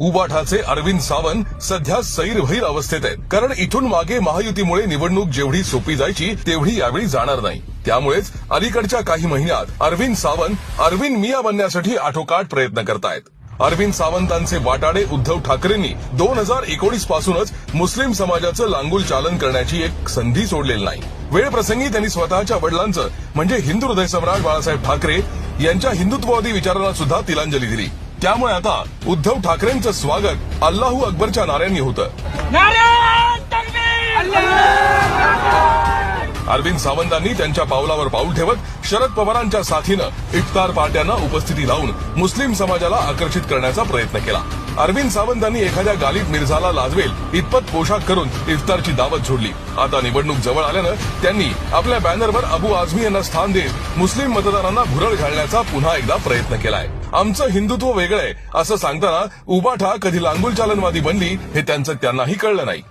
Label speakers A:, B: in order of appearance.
A: उबाठाचे अरविंद सावंत सध्या सैरभैर अवस्थेत आहेत. कारण इथून मागे महायुतीमुळे निवडणूक जेवढी सोपी जायची तेवढी यावेळी जाणार नाही. त्यामुळेच अलीकडच्या काही महिन्यात अरविंद सावंत अरविंद मिया बनण्यासाठी आठोकाठ प्रयत्न करतायत. अरविंद सावंतांचे वाटाडे उद्धव ठाकरेंनी दोन हजार एकोणीस पासूनच मुस्लिम समाजाचं लांगुल चालन करण्याची एक संधी सोडलेली नाही. वेळ प्रसंगी त्यांनी स्वतःच्या वडिलांचं म्हणजे हिंदू हृदय सम्राट बाळासाहेब ठाकरे यांच्या हिंदुत्ववादी विचारांना सुद्धा तिलांजली दिली. त्यामुळे आता उद्धव ठाकरेंचं स्वागत अल्लाहू अकबरच्या नाऱ्यांनी होतं. अरविंद सावंतांनी त्यांच्या पावलावर पाऊल ठेवत शरद पवारांच्या साथीनं इफ्तार पार्ट्यांना उपस्थिती लावून मुस्लिम समाजाला आकर्षित करण्याचा प्रयत्न केला. अरविंद सावंतांनी एखाद्या गालिब मिर्झाला लाजवेल इतपत पोशाख करून इफ्तारची दावत झोडली आता निवडणूक जवळ आल्यानं त्यांनी आपल्या बॅनरवर अबू आझमी यांना स्थान देत मुस्लिम मतदारांना भुरळ घालण्याचा पुन्हा एकदा प्रयत्न केलाय. आमचं हिंदुत्व वेगळंय असं सांगताना उबाठा कधी लांगुल चालनवादी बनली हे त्यांचं त्यांनाही कळलं नाही.